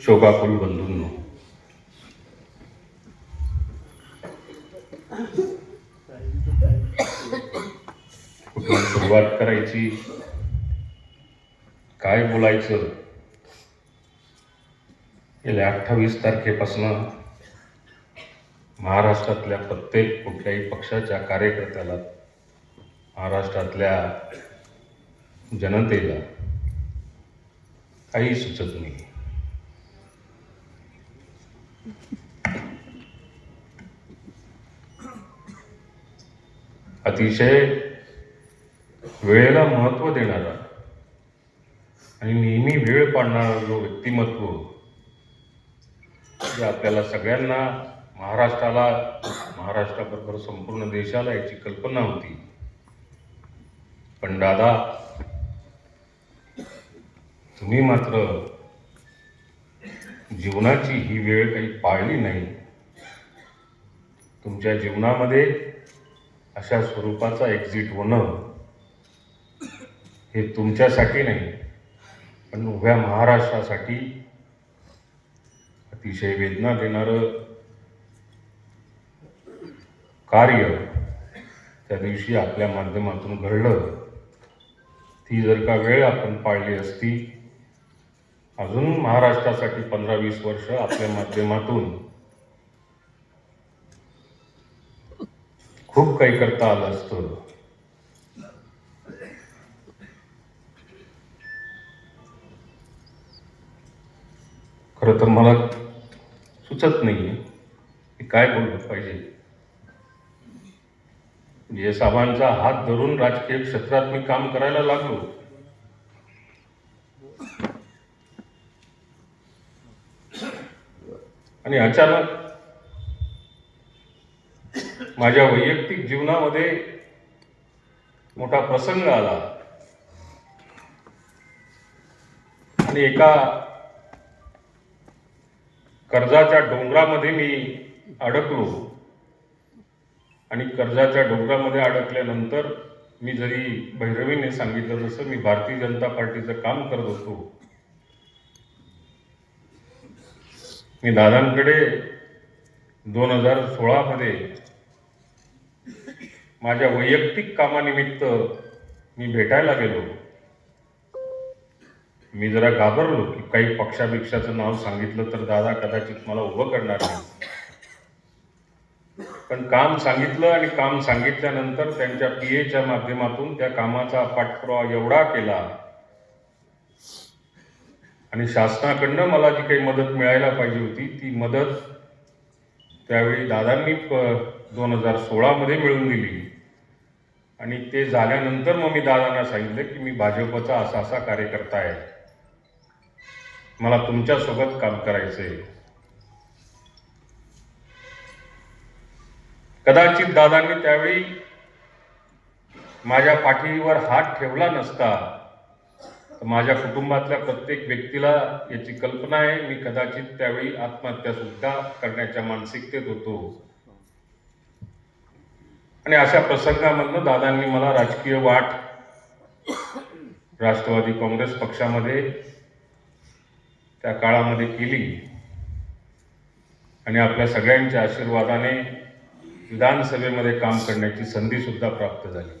शोकाकुल बंधूंनो. कुठून सुरुवात करायची? काय बोलायचं? गेल्या अठ्ठावीस तारखेपासनं महाराष्ट्रातल्या प्रत्येक कुठल्याही पक्षाच्या कार्यकर्त्याला महाराष्ट्रातल्या जनतेला काही सुचत नाही. अतिशय वेळेला महत्त्व देणारा आणि नेहमी वेळ पाडणारा जो व्यक्तिमत्व जे आपल्याला सगळ्यांना महाराष्ट्राला महाराष्ट्राबरोबर संपूर्ण देशाला याची कल्पना होती. पण दादा तुम्ही मात्र जीवनाची ही वेळ काही पाळली नाही. तुमच्या जीवनामध्ये अशा स्वरूपाचा एक्झिट होणं हे तुमच्यासाठी नाही पण उभ्या महाराष्ट्रासाठी अतिशय वेदना देणारं कार्य त्या दिवशी आपल्या माध्यमातून घडलं. ती जर का वेळ आपण पाळली असती अजून महाराष्ट्रासाठी पंधरा वीस वर्ष आपल्या माध्यमातून खूप काही करता आलं असतं. खरं तर मला सुचत नाही की काय बोललं पाहिजे. म्हणजे जे साहेबांचा हात धरून राजकीय क्षेत्रात मी काम करायला लागलो. आणि अचानक माझ्या वैयक्तिक जीवनामध्ये मोठा प्रसंग आला. आणि एका कर्जाच्या डोंगरामध्ये मी अडकलो. आणि कर्जाच्या डोंगरामध्ये अडकल्यानंतर मी जरी भैरवीने सांगितलं जसं मी भारतीय जनता पार्टीचं काम करत होतो मी दादांकडे दोन हजार सोळामध्ये माझ्या वैयक्तिक कामानिमित्त मी भेटायला गेलो. मी जरा घाबरलो की काही पक्षापेक्षाचं नाव सांगितलं तर दादा कदाचित मला उभं करणार नाही. पण काम सांगितलं आणि काम सांगितल्यानंतर त्यांच्या पी एच्या माध्यमातून त्या कामाचा पाठपुरावा एवढा केला. आणि शासनाकडनं मला जी काही मदत मिळायला पाहिजे होती ती मदत त्यावेळी दादांनी दोन हजार सोळामध्ये मिळवून दिली. आणि ते झाल्यानंतर मग मी दादांना सांगितलं की मी भाजपचा असा असा कार्यकर्ता आहे. मला तुमच्यासोबत काम करायचं आहे कदाचित दादांनी त्यावेळी माझ्या पाठीवर हात ठेवला नसता तर माझ्या कुटुंबातल्या प्रत्येक व्यक्तीला याची कल्पना आहे. मी कदाचित त्यावेळी आत्महत्या सुद्धा करण्याच्या मानसिकतेत होतो. आणि अशा प्रसंगामधनं दादांनी मला राजकीय वाट राष्ट्रवादी काँग्रेस पक्षामध्ये त्या काळामध्ये केली. आणि आपल्या सगळ्यांच्या आशीर्वादाने विधानसभेमध्ये काम करण्याची संधी सुद्धा प्राप्त झाली.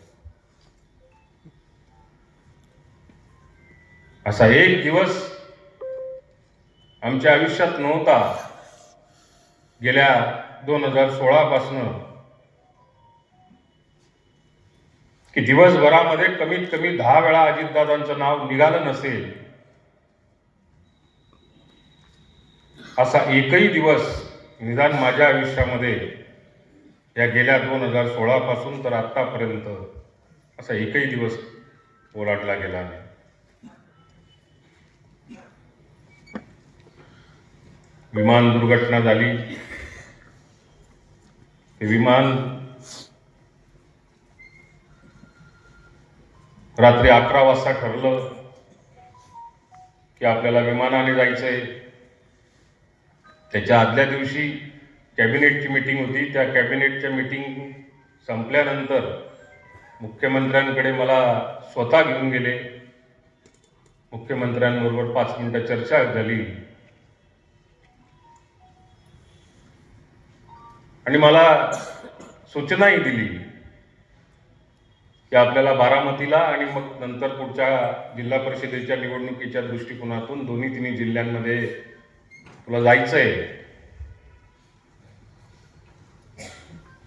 असा एक दिवस आमच्या आयुष्यात नव्हता. गेल्या दोन हजार सोळा की दिवसभरामध्ये कमीत कमी दहा वेळा अजितदादांचं नाव निघालं नसेल असा एकही दिवस निदान माझ्या आयुष्यामध्ये या गेल्या दोन हजार सोळापासून तर आत्तापर्यंत असा एकही दिवस ओलाटला गेला नाही. विमान दुर्घटना झाली. ते विमान रात्री अकरा वाजता ठरलं की आपल्याला विमानाने जायचं आहे त्याच्या आदल्या दिवशी कॅबिनेटची मिटिंग होती. त्या कॅबिनेटच्या मिटिंग संपल्यानंतर मुख्यमंत्र्यांकडे मला स्वतः घेऊन गेले. मुख्यमंत्र्यांबरोबर पाच मिनटं चर्चा झाली. आणि मला सूचनाही दिली. की आपल्याला बारामतीला आणि मग नंतर पुढच्या जिल्हा परिषदेच्या निवडणुकीच्या दृष्टिकोनातून दोन्ही तिन्ही जिल्ह्यांमध्ये तुला जायचंय.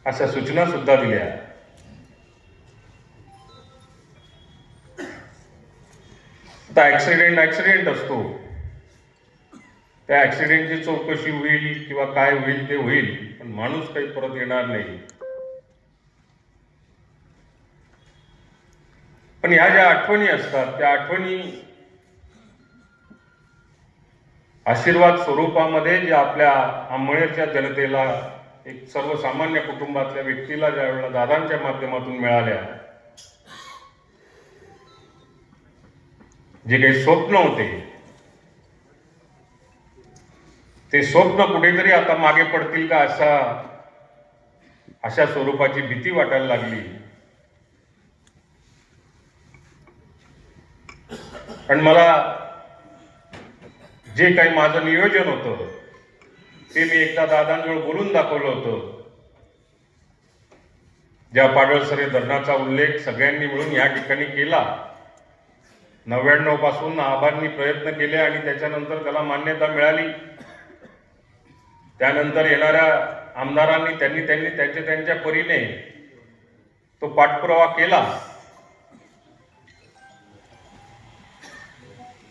अशा सूचना सुद्धा दिल्या. आता ऍक्सिडेंट ऍक्सिडेंट असतो. त्या ऍक्सिडेंटची चौकशी होईल किंवा काय होईल ते होईल पण माणूस काही परत येणार नाही. पण ह्या ज्या आठवणी असतात त्या आठवणी आशीर्वाद स्वरूपामध्ये जे आपल्या आंबळेच्या जनतेला एक सर्वसामान्य कुटुंबातल्या व्यक्तीला ज्या वेळेला दादांच्या माध्यमातून मिळाल्या जे काही स्वप्न होते ते स्वप्न कुठेतरी आता मागे पडतील का असा अशा स्वरूपाची भीती वाटायला लागली. पण मला जे काही माझं नियोजन होतं ते मी एकदा दादांजवळ बोलून दाखवलं होतं. ज्या पाडळसरे धरणाचा उल्लेख सगळ्यांनी मिळून या ठिकाणी केला. नव्याण्णवपासून आबांनी प्रयत्न केले आणि त्याच्यानंतर त्याला मान्यता मिळाली. त्यानंतर येणाऱ्या आमदारांनी त्यांनी त्यांनी त्यांच्या त्यांच्या परीने तो पाठपुरावा केला.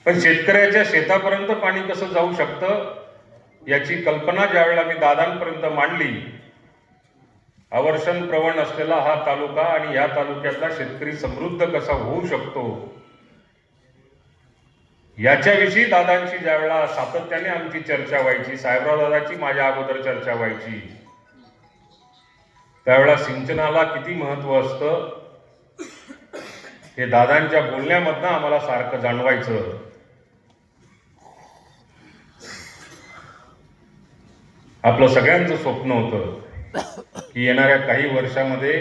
पण शेतकऱ्याच्या शेतापर्यंत पाणी कसं जाऊ शकतं याची कल्पना ज्यावेळेला मी दादांपर्यंत मांडली अवर्षण प्रवण असलेला हा तालुका आणि या तालुक्यातला शेतकरी समृद्ध कसा होऊ शकतो याच्याविषयी दादांची ज्यावेळेला सातत्याने आमची चर्चा व्हायची साहेबराव दादाची माझ्या अगोदर चर्चा व्हायची त्यावेळेला सिंचनाला किती महत्त्व असतं हे दादांच्या बोलण्यामधनं आम्हाला सारखं जाणवायचं. आपलं सगळ्यांचं स्वप्न होतं की येणाऱ्या काही वर्षामध्ये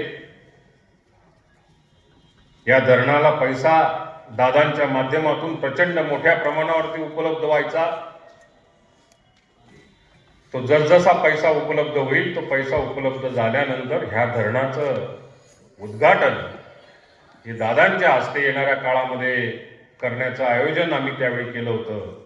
या धरणाला पैसा दादांच्या माध्यमातून प्रचंड मोठ्या प्रमाणावरती उपलब्ध व्हायचा. तो जसजसा पैसा उपलब्ध होईल तो पैसा उपलब्ध झाल्यानंतर ह्या धरणाचं उद्घाटन हे दादांच्या हस्ते येणाऱ्या काळामध्ये करण्याचं आयोजन आम्ही त्यावेळी केलं होतं.